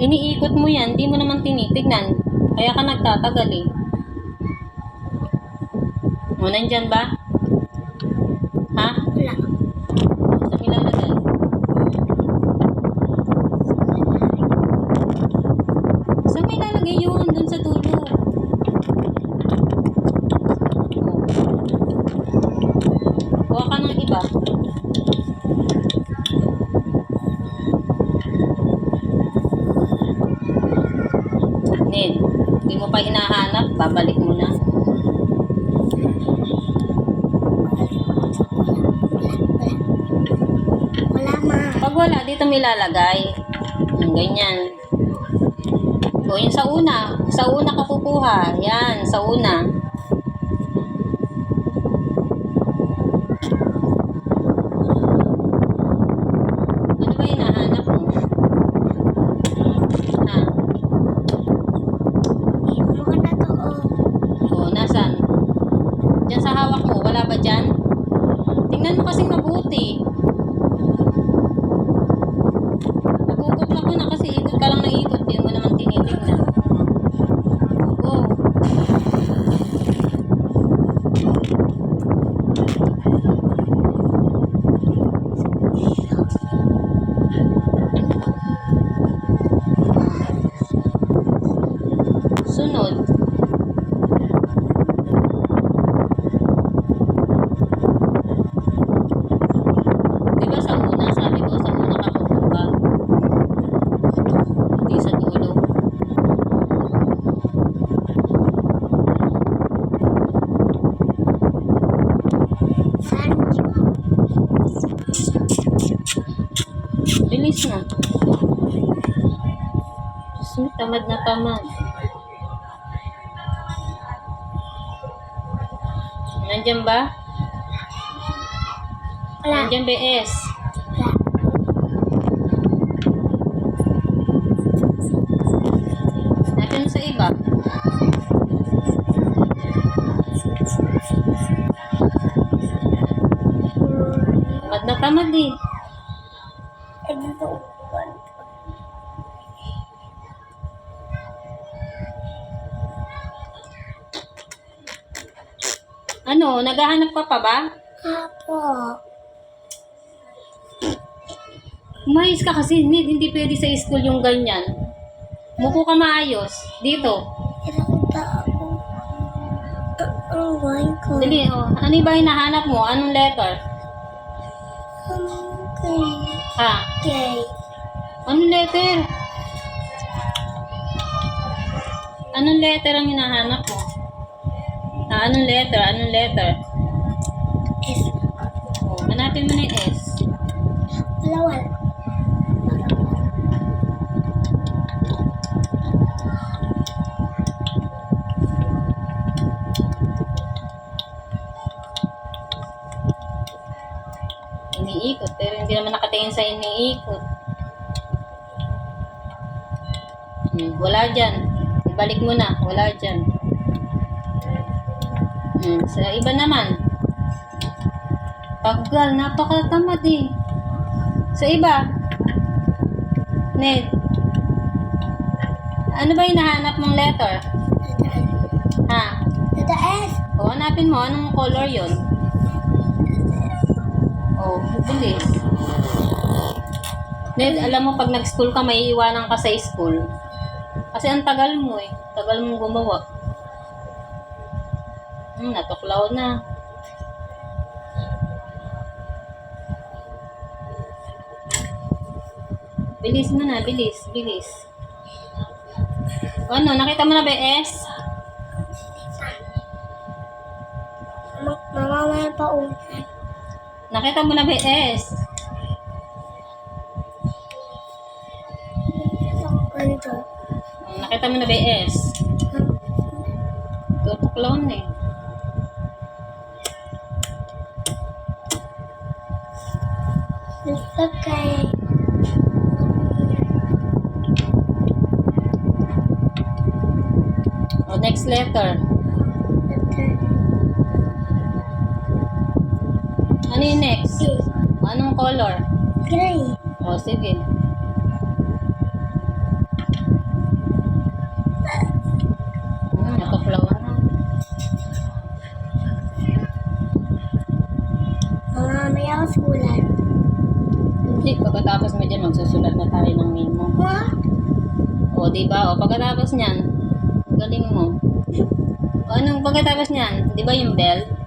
Iniikot mo yan, di mo naman tinitignan. Kaya ka nagtatagal eh. O, nandyan ba? Ha? Wala. Saan nilalagay? Saan may lalagay yun? Doon sa dulo. O. Kuha ka ng iba. Ned, hindi mo pa hinahanap, babalik mo na. Wala ma. Pag wala, dito may lalagay. Yung ganyan. O, yun sa una. Sa una ka kukuha. Yan, sa una. Ano ba hinahanap mo? Ha? Maganda to oh. O, nasan? Diyan sa hawak mo, wala ba dyan? Tingnan mo kasing mabuti. Nagugot ako na kasi ikot ka lang na ikot. Di mo naman tinitingnan. Oh. Sunod. Di ba sa una, sabi ko, sa una ka kukuha. Hindi sa dulo. Saan? Bilis na. Diyos mo, tamad na tamad. Nandiyan ba? Wala. Nandiyan ba S? Wala. Natin sa iba. Tamad na tamad eh. Dito. Ano, naghahanap ka pa ba? Apo. Umayos ka kasi, Nid. Hindi pwede sa school yung ganyan. Muko ka maayos. Dito. Nakita ako. Ang wine ko. Dali, oh. Ano ba hinahanap mo? Anong letter? Okay. Ha? Okay. Anong letter? Anong letter ang hinahanap mo? Ha? Anong letter? Anong letter? S. Oh, hanapin mo na yung S. Wala, wala. Iniikot, pero hindi naman nakatingin sa iniikot. Hmm, wala dyan. Ibalik mo na. Wala dyan. Hmm, sa iba naman. Tagal, napakatamad eh. Sa iba. Ned. Ano ba hinahanap mong letter? Ha? Dada S. O, hanapin mo. Anong color yon? Oh, bilis. Ned, alam mo, pag nag-school ka, may iwanan ka sa school. Kasi ang tagal mo eh. Tagal mong gumawa. Hmm, natuklaw na. Bilis mo na, bilis, bilis. O, Ano, nakita mo na ba S? Ma- Mama, may pa ulan. Nakita mo na ba S? Ganito. Hmm, Nakita mo na ba yung S? Tutuklaw na eh. Okay. O, next letter. Okay. Ano yung next? Anong color? Gray. O, sige. Hmm, natuklawan na. Mamamaya ako sulat. Hindi, pagkatapos mo dyan, magsusulat na tayo ng memo. What? O, di ba? O, pagkatapos niyan, galing mo. O, anong pagkatapos niyan? Di ba yung bell?